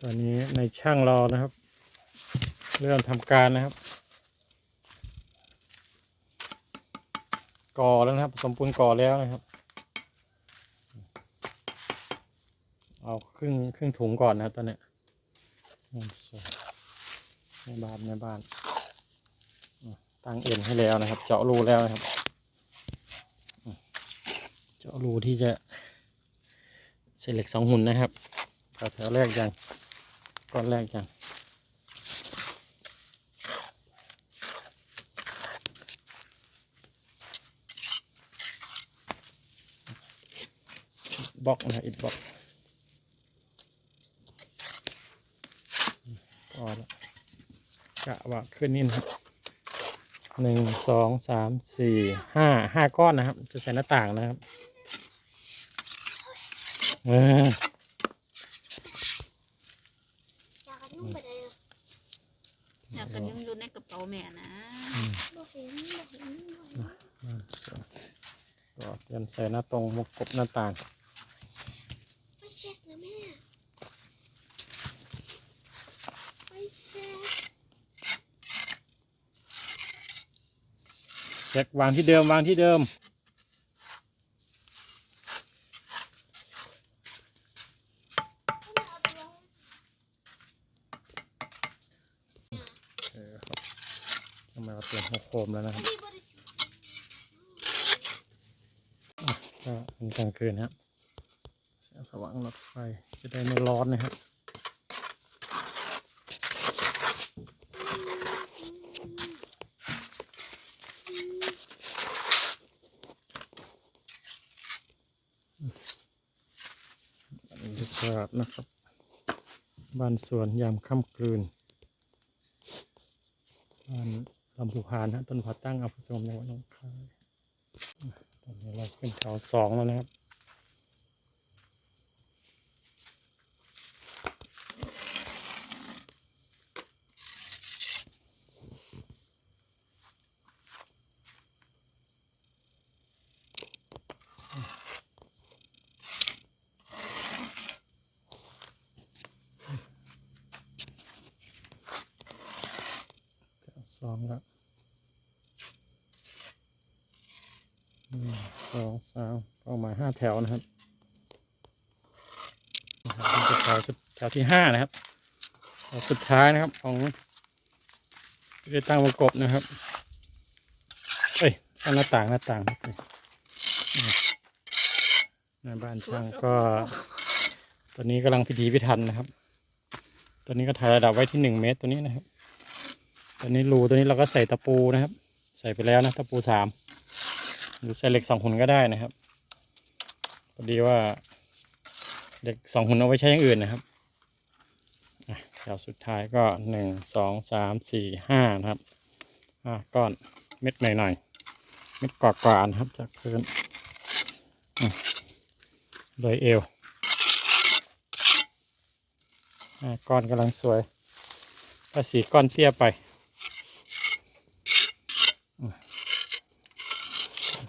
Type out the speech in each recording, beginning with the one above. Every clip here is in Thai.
ตอนนี้ในช่างรอนะครับ เริ่มทำการนะครับ ก่อแล้วนะครับ สมปูนก่อแล้วนะครับ เอาครึ่งครึ่งถุงก่อนนะครับตอนนี้ในบ้านในบ้านตั้งเอ็นให้แล้วนะครับ เจาะรูแล้วนะครับ เจาะรูที่จะ ใส่เหล็กสองหุ่นนะครับแถวแรกยังก้อนแรกยังบล็อกนะอิดบล็อกก็ละกะว่าขึ้นนี่นะครับหนึ่งสองสามสี่ห้าห้าก้อนนะครับ จะใส่หน้าต่างนะครับ เอออยากกันนุ่งไปเลยอยากกันยุ่งยุ่ในกระเป๋าแม่นะบ่เห็นบ่เห็นบ่เห็นก็เตรียมใส่หน้าตรงมุกกบหน้าต่างไม่เช็คนะแม่ไม่เช็คแจ็ควางที่เดิมวางที่เดิม เออครับทำไมเราเปลี่ยนหัวโคมแล้วนะครับพี่ก็เป็นกลางคืนครับแสงสว่างรถไฟจะได้ไม่ร้อนนะครับบรรยากาศนะครับ บ้านสวนยามค่ำคืนบ้าน ลำพูพานนะต้นผาตั้งอำเภอสมจังหวัดหนองคายตอนนี้เราขึ้นเขาสองแล้วนะครับสองแล้วหนึ่งส องสามเป้าหมายห้าแถวนะครับแถวสุดแถวที่ห้านะครับแถวสุดท้ายนะครับของที่ได้ตั้งวงกบนะครับเอ้ยหน้าต่างหน้าต่างนะครับหน้าบ้านช่างก็ตอนนี้กำลังพิธีพิถันนะครับตัวนี้ก็ถ่ายระดับไว้ที่หนึ่งเมตรตัวนี้นะครับตัวนี้รูตัวนี้เราก็ใส่ตะปูนะครับ ใส่ไปแล้วนะตะปูสาม หรือใส่เหล็กสองหุ่นก็ได้นะครับพอดีว่าเหล็กสองหุ่นเอาไว้ใช้อย่างอื่นนะครับแถวสุดท้ายก็หนึ่งสองสามสี่ห้านะครับห้าก้อนเม็ดหน่อยๆเม็ดกว่าๆนะครับจากพื้นอะเลยเอวห้าก้อนกำลังสวยถ้าสีก้อนเตี้ยไป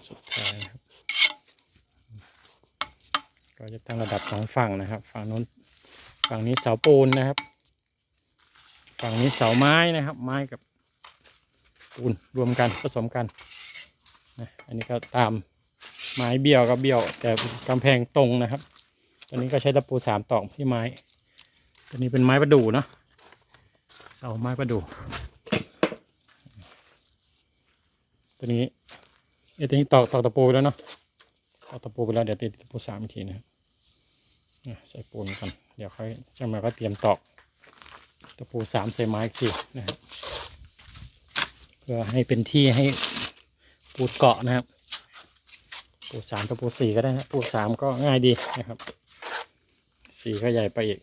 สุดท้ายนะครับ ก็จะตั้งระดับสองฝั่งนะครับ ฝั่งนู้นฝั่งนี้เสาปูนนะครับ ฝั่งนี้เสาไม้นะครับ ไม้กับปูนรวมกันผสมกันนะอันนี้ก็ตามไม้เบี้ยวกับเบี้ยว แต่กำแพงตรงนะครับตัวนี้ก็ใช้ตะปูสามตอกที่ไม้ตัวนี้เป็นไม้ประดู่เนาะเสาไม้ประดู่ตัวนี้เอ้ตอนนี้ตอกตอกตะปูไปแล้วเนาะตอกตะปูไปแล้วเดี๋ยวติดตะปูสามอีกทีนะครับอะ ใส่ปูนก่อนเดี๋ยวค่อยช่างมาก็เตรียมตอกตะปูสามใส่ไม้อีกทีนะครับเพื่อให้เป็นที่ให้ปูเกาะนะครับ ปูสามตะปูสี่ก็ได้นะปูสามก็ง่ายดีนะครับสี่ก็ใหญ่ไปอีก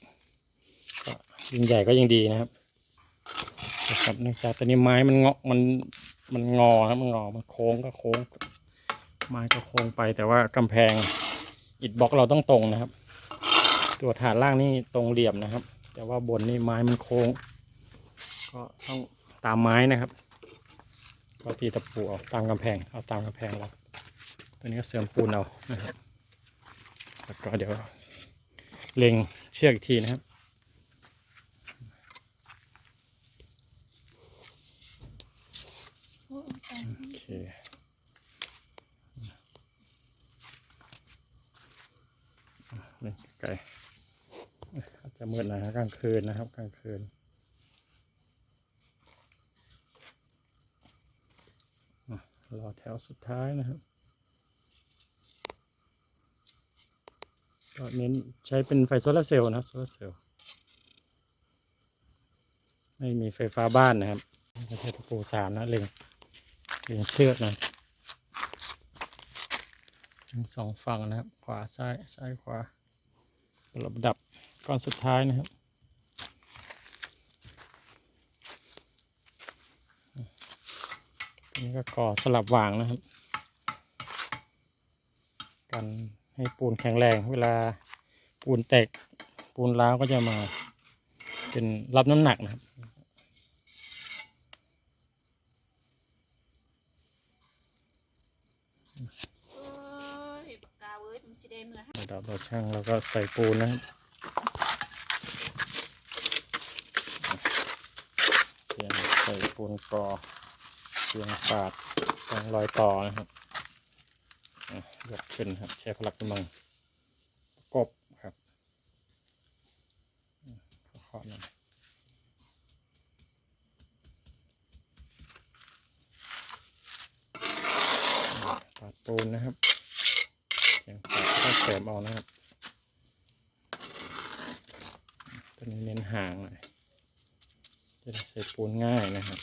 ก็ยิ่งใหญ่ก็ยิ่งดีนะครับนะครับเนื่องจากตอนนี้ไม้มันเงาะมันมันงอครับมันงอมันโค้งก็โค้งไม้ก็โค้งไปแต่ว่ากำแพงอิฐบล็อกเราต้องตรงนะครับ ตัวฐานล่างนี่ตรงเหลี่ยมนะครับ แต่ว่าบนนี่ไม้มันโค้ง ก็ต้องตามไม้นะครับก็ตีตะปูเอาตามกำแพง เอาตามกำแพงเราตัวนี้ก็เสริมปูนเอานะครับแล้วก็เดี๋ยวเล็งเชือกอีกทีนะครับ โอ้ยตาย โอเคเล่นไกลๆอาจจะ มืดหน่อยนะกลางคืนนะครับกลางคืนรอแถวสุดท้ายนะครับ ก็เน้นใช้เป็นไฟโซลาเซลล์นะโซลาเซลล์ไม่มีไฟฟ้าบ้านนะครับไม่ใช่ตะปูสามนะเล็งเล็งเชือกนะทั้งสองฝั่งนะครับ ขวาซ้ายซ้ายขวาระดับก้อนสุดท้ายนะครับ นนี้ก็ก่อสลับวางนะครับ กันให้ปูนแข็งแรง เวลาปูนแตกปูนร้าวก็จะมาเป็นรับน้ำหนักนะครับโอ้ยปากเระดับเราช่างแล้วก็ใส่ปูนนะครับเตรียมใส่ปูนกรอ เตียงปาดตรงรอยต่อนะครับยกขึ้นครับใช้พลังกำลังประกบครับอืมเคาะๆหน่อยอะปาดปูนนะครับเสียงปากก็แสบเอานะครับตัวนี้เน้นห่างหน่อยจะได้ใส่ปูนง่ายนะครับ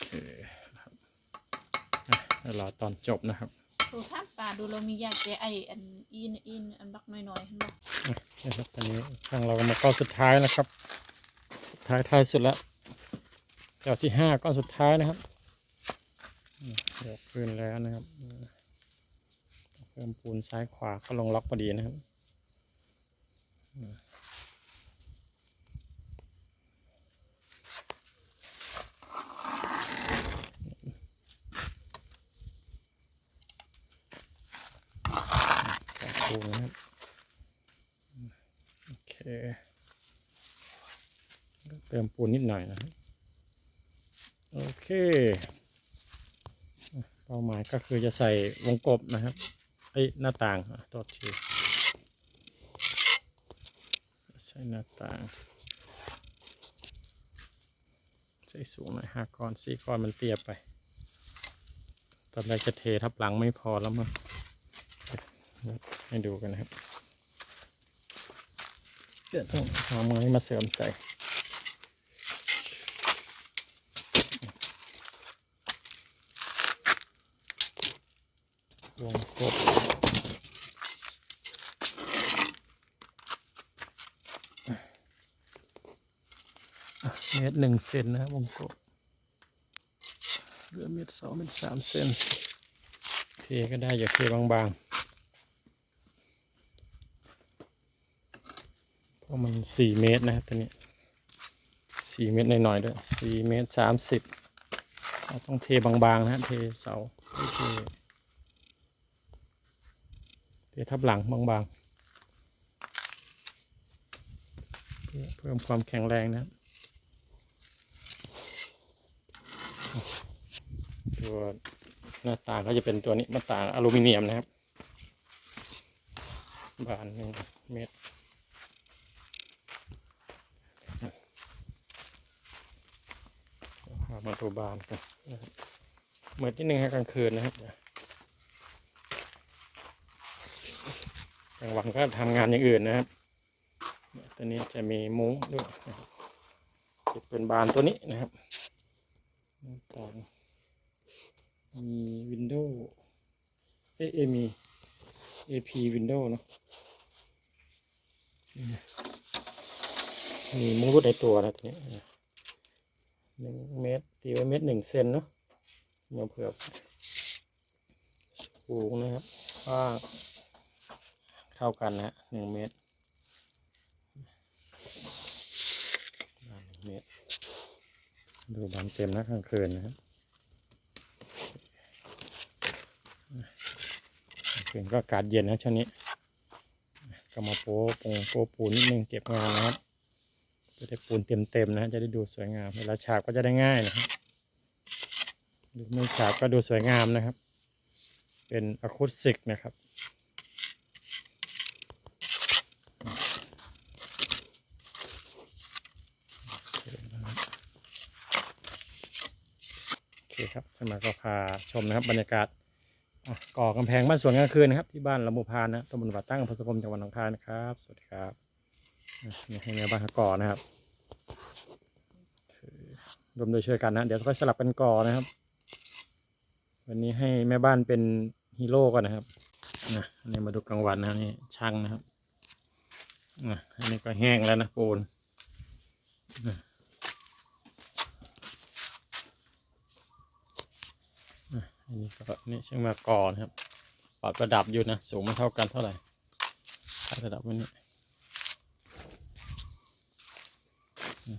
โอเคนะครับ อะเดี๋ยวรอตอนจบนะครับดูภาพป่าดูเรามียาแก้ไออันอินอินอันบักน้อยๆเห็นบ่อะนะครับตอนนี้ช่างเราก็มาก้อนสุดท้ายนะครับสุดท้ายท้ายสุดแล้วแถวที่ห้าก้อนสุดท้ายนะครับอืมเดี๋ยวคืนแล้วนะครับอืมเพิ่มปูนซ้ายขวาก็ลงล็อกพอดีนะครับ อืมใส่ปูนะครับ โอเค เติมปูนนิดหน่อยนะครับ โอเค เป้าหมายก็คือจะใส่วงกบนะครับไอ้หน้าต่างอะโทษทีใส่หน้าต่าง ใส่สูงหน่อยห้าก้อนสี่ก้อนมันเตี้ยไป ตอนแรกจะเททับหลังไม่พอแล้วมั้ง ให้ดูกันนะครับเดี๋ยวต้องเอาไม้มาเสริมใส่วงกบอะเมตรหนึ่งเซนนะครับวงกบเหลือเมตรสองเมตรสามเซนเทก็ได้อย่าเทบางๆ เพระมันสี่เมตรนะครับตัวนี้สี่เมตรหน่อยๆด้วยสี่เมตรสามสิบเราต้องเทบางๆนะฮะเทเสาเทเททับหลังบางๆเพื่อเพิ่มความแข็งแรงนะตัวหน้าต่างก็จะเป็นตัวนี้หน้าต่างอลูมิเนียมนะครับ บานหนึ่งเมตร พา มาดูบานกันเหมือนที่หนึ่งให้กลางคืนนะครับกลางวันก็ทำงานอย่างอื่นนะครับตัวนี้จะมีมุ้งด้วยจะเป็นบานตัวนี้นะครับต่างมีวินโดว์เอเอมี AP วินโดว์เนาะมีมุ้งรูดในตัวนะตัวนี้ หนึ่งเมตรตีไว้เมตรหนึ่งเซนเนาะมาเผื่อสูงนะครับว่างเท่ากันนะหนึ่งเมตรดูบานเต็มนะกลางคืนนะครับคืนก็อากาศเย็นนะช่วงนี้ก็มาโป้ปูโป๊ปูนิดนึงเก็บงานนะครับ จะได้ปูนเต็มๆนะจะได้ดูสวยงาม เวลาฉาบก็จะได้ง่ายนะครับหรือไม่ฉาบก็ดูสวยงามนะครับ เป็นอะคูสติกนะครับโอเคครับสมาก็พาชมนะครับ บรรยากาศก่อกำแพงบ้านสวนกลางคืนนะครับ ที่บ้านละมุพานนะตำบลวัดตั้งอำเภอสกมจังหวัดหนองคายนะครับ สวัสดีครับ ให้แม่บ้านก่อนะครับรวมโดยช่วยกันนะ เดี๋ยวค่อยสลับกันก่อนะครับ วันนี้ให้แม่บ้านเป็นฮีโร่ก่อนนะครับนะอันนี้มาดูกลางวันนะนี่ช่างนะครับอะอันนี้ก็แห้งแล้วนะปูนอะอันนี้ก็นี่ช่างมาก่อนครับ ปรับระดับอยู่นะ สูงไม่เท่ากันเท่าไหร่ระดับว้นี่ม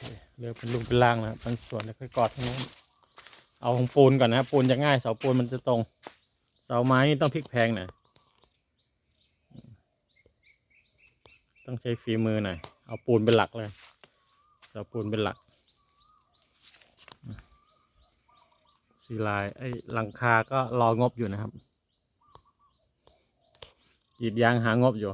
โอ เคเลือกเป็นรูปเป็นร่างนะครับบางส่วนแล้วค่อยกอดทั้งนั้นเอาของปูนก่อนนะครับปูนจะง่ายเสาปูนมันจะตรง เสาไม้นี่ต้องพลิกแพงหน่อยต้องใช้ฝีมือหน่อยเอาปูนเป็นหลักเลยเสาปูนเป็นหลักสีลายไอ้หลังคาก็รองบอยู่นะครับกรีดยางหางบอยู่